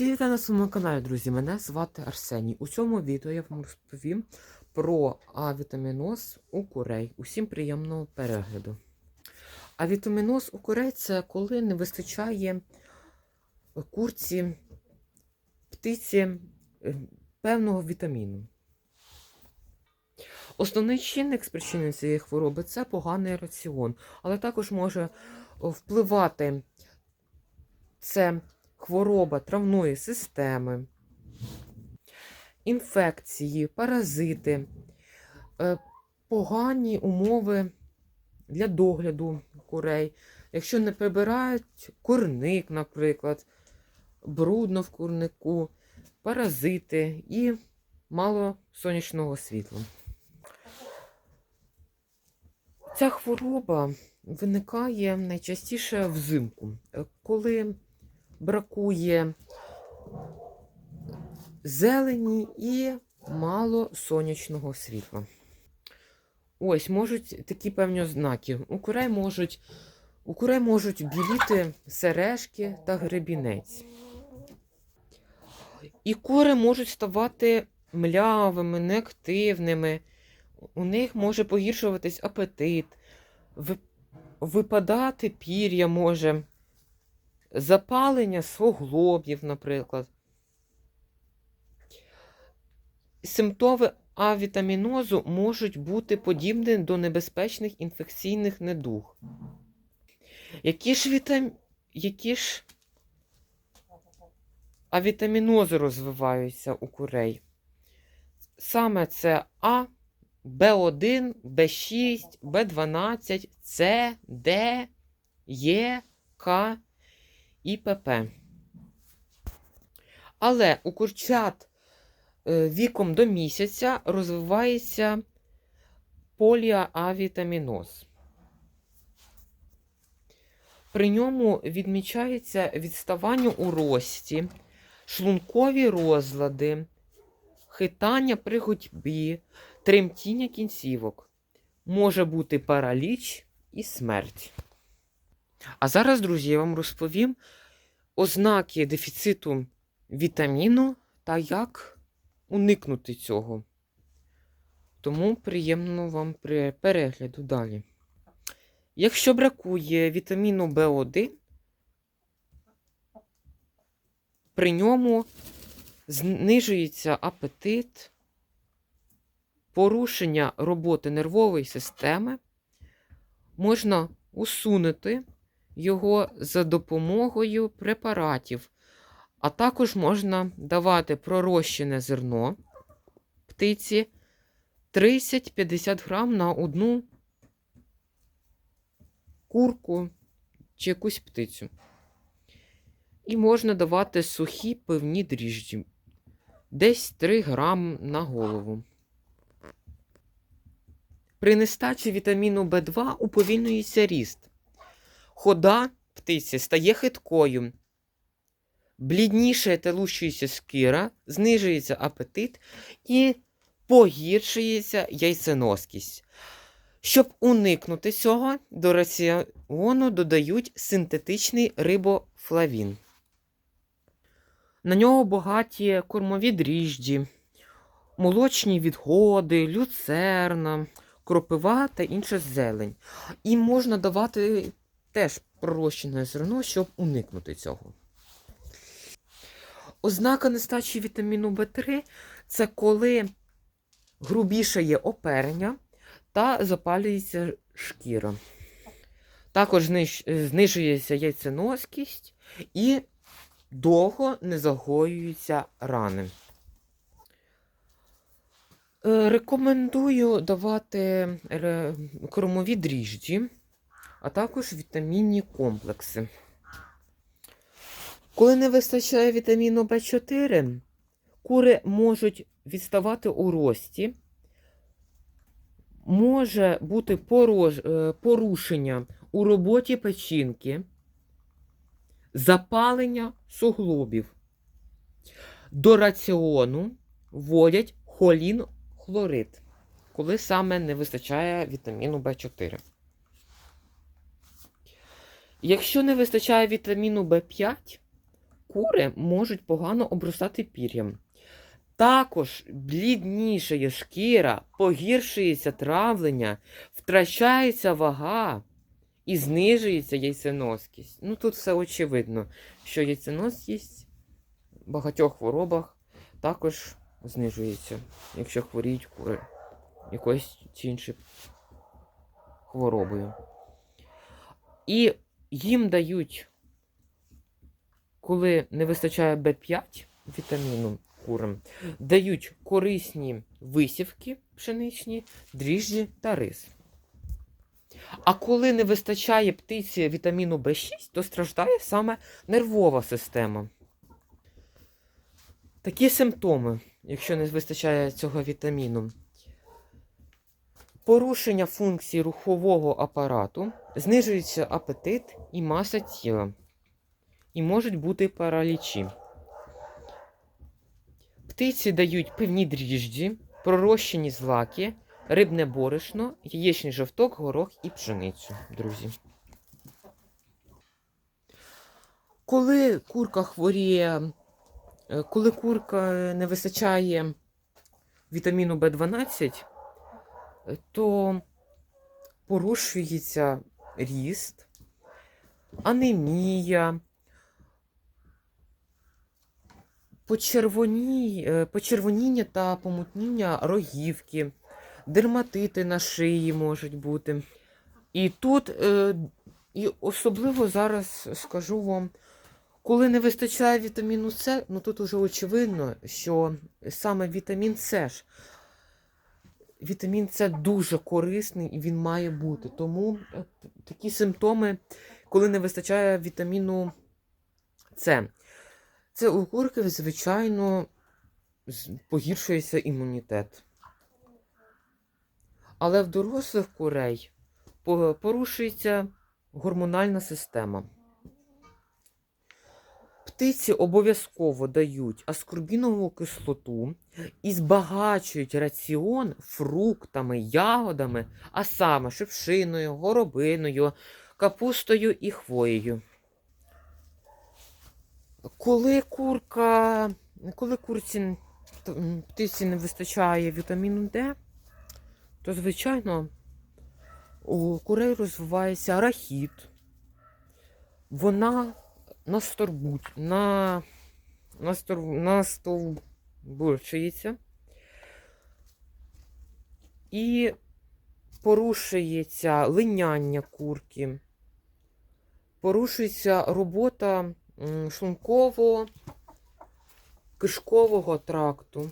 Усі вітаю на своєму каналі, друзі. Мене звати Арсеній. У цьому відео я вам розповім про авітаміноз у курей. Усім приємного перегляду. Авітаміноз у курей це коли не вистачає курці, птиці е, певного вітаміну. Основний чинник спричинення цієї хвороби це поганий раціон, але також може впливати це хвороба травної системи, інфекції, паразити, е, погані умови для догляду курей. Якщо не прибирають курник, наприклад, брудно в курнику, паразити і мало сонячного світла. Ця хвороба виникає найчастіше взимку, е, коли бракує зелені і мало сонячного світла. Ось можуть такі певні ознаки. У курей можуть, у курей можуть біліти сережки та гребінець. І кури можуть ставати млявими, неактивними. У них може погіршуватись апетит, випадати пір'я може, запалення суглобів, наприклад. Симптоми авітамінозу можуть бути подібні до небезпечних інфекційних недуг. Які ж, вітам... Які ж авітамінози розвиваються у курей? Саме це А, Б1, Б6, Б12, С, Д, Е, К і ПП. Але у курчат е, віком до місяця розвивається поліавітаміноз. При ньому відмічається відставання у рості, шлункові розлади, хитання при ходьбі, тремтіння кінцівок. Може бути параліч і смерть. А зараз, друзі, я вам розповім ознаки дефіциту вітаміну та як уникнути цього. Тому приємно вам при перегляду далі. Якщо бракує вітаміну В1, при ньому знижується апетит, порушення роботи нервової системи, можна усунути його за допомогою препаратів, а також можна давати пророщене зерно птиці 30-50 грам на одну курку чи якусь птицю. І можна давати сухі пивні дріжджі, десь 3 грам на голову. При нестачі вітаміну В2 уповільнюється ріст. Хода птиці стає хиткою, блідніше телущується шкіра, знижується апетит і погіршується яйценоскість. Щоб уникнути цього, до раціону додають синтетичний рибофлавін. На нього багаті кормові дріжджі, молочні відходи, люцерна, кропива та інша зелень. І можна давати теж пророщене зерно, щоб уникнути цього. Ознака нестачі вітаміну В3 це коли грубішає оперення та запалюється шкіра. Також знижується яйценоскість і довго не загоюються рани. Е, Рекомендую давати кормові дріжджі, а також вітамінні комплекси. Коли не вистачає вітаміну В4, кури можуть відставати у рості, може бути е, порушення у роботі печінки, запалення суглобів. До раціону вводять холін хлорид, коли саме не вистачає вітаміну В4. Якщо не вистачає вітаміну В5, кури можуть погано обростати пір'ям. Також бліднішає шкіра, погіршується травлення, втрачається вага і знижується яйценоскість. Ну тут все очевидно, що яйценоскість в багатьох хворобах також знижується, якщо хворіють кури якоюсь чи іншою хворобою. І їм дають, коли не вистачає Б5 вітаміну курам, дають корисні висівки пшеничні, дріжджі та рис. А коли не вистачає птиці вітаміну В6, то страждає саме нервова система. Такі симптоми, якщо не вистачає цього вітаміну. Порушення функцій рухового апарату, знижується апетит і маса тіла. І можуть бути паралічі. Птиці дають певні дріжджі, пророщені злаки, рибне борошно, яєчний жовток, горох і пшеницю, друзі. Коли курка хворіє, коли курка не вистачає вітаміну В12, е, то порушується ріст, анемія, е, почервоніння та помутніння рогівки, дерматити на шиї можуть бути. І тут, е, і особливо зараз скажу вам, коли не вистачає вітаміну С, ну тут уже очевидно, що саме вітамін С. Вітамін С дуже корисний і він має бути. Тому е, такі симптоми, коли не вистачає вітаміну С. Це у курки, звичайно, погіршується імунітет. Але в дорослих курей порушується гормональна система. Птиці обов'язково дають аскорбінову кислоту і збагачують раціон фруктами, ягодами, а саме шипшиною, горобиною, капустою і хвоєю. Коли курка, коли курці птиці не вистачає вітаміну Д, то, звичайно, у курей розвивається рахіт. Вона насторбуть, на, настор, настовбурчується і порушується линяння курки, порушується робота м, шлунково-кишкового тракту.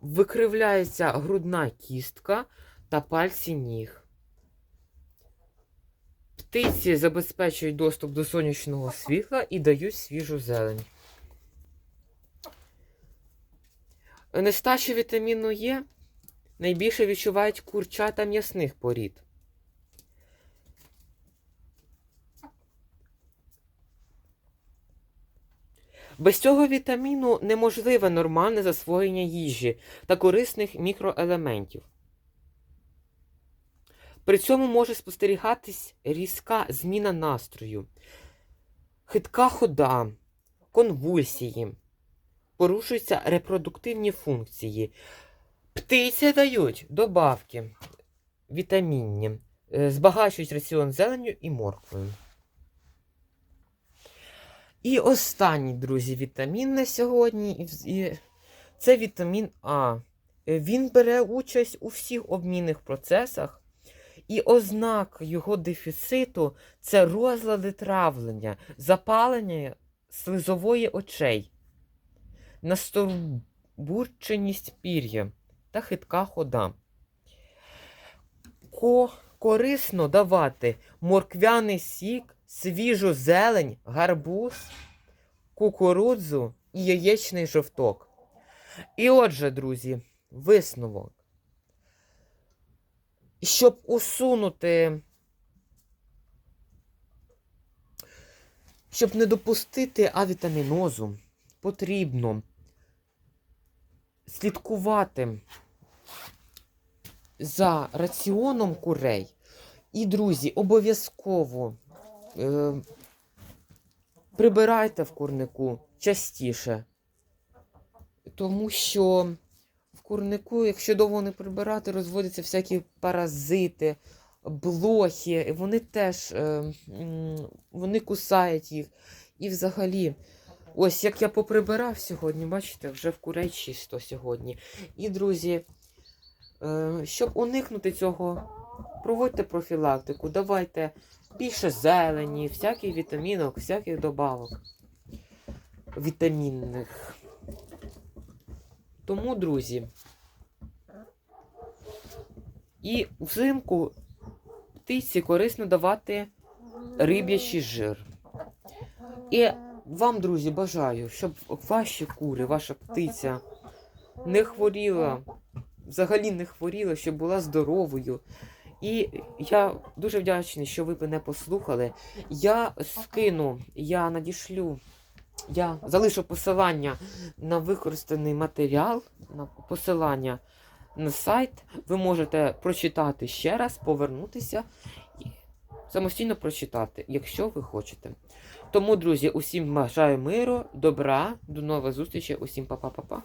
Викривляється грудна кістка та пальці ніг. Птиці забезпечують доступ до сонячного світла і дають свіжу зелень. Нестача вітаміну Е найбільше відчувають курчата м'ясних порід. Без цього вітаміну неможливе нормальне засвоєння їжі та корисних мікроелементів. При цьому може спостерігатись різка зміна настрою, хитка хода, конвульсії, порушуються репродуктивні функції. Птиці дають добавки вітамінні, е, збагачують раціон зеленню і морквою. І останній, друзі, вітамін на сьогодні. Це вітамін А. Він бере участь у всіх обмінних процесах, і ознака його дефіциту це розлади травлення, запалення слизової очей, настовбурченість пір'я та хитка хода. Ко корисно давати морквяний сік, свіжу зелень, гарбуз, кукурудзу і яєчний жовток. І отже, друзі, висновок. Щоб усунути, щоб не допустити авітамінозу, потрібно слідкувати за раціоном курей. І, друзі, обов'язково е, прибирайте в курнику частіше. Тому що курнику, якщо довго не прибирати, розводяться всякі паразити, блохи, і вони теж е, вони кусають їх. І взагалі, ось як я поприбирав сьогодні, бачите, вже в курей чисто сьогодні. І, друзі, е, щоб уникнути цього, проводьте профілактику, давайте більше зелені, всяких вітамінок, всяких добавок вітамінних. Тому, друзі, і взимку птиці корисно давати риб'ячий жир. І вам, друзі, бажаю, щоб ваші кури, ваша птиця не хворіла, взагалі не хворіла, щоб була здоровою. І я дуже вдячний, що ви мене послухали. Я скину, я надішлю, я залишу посилання на використаний матеріал, на посилання на сайт. Ви можете прочитати ще раз, повернутися і самостійно прочитати, якщо ви хочете. Тому, друзі, усім бажаю миру, добра, до нових зустрічей, усім па-па-па-па.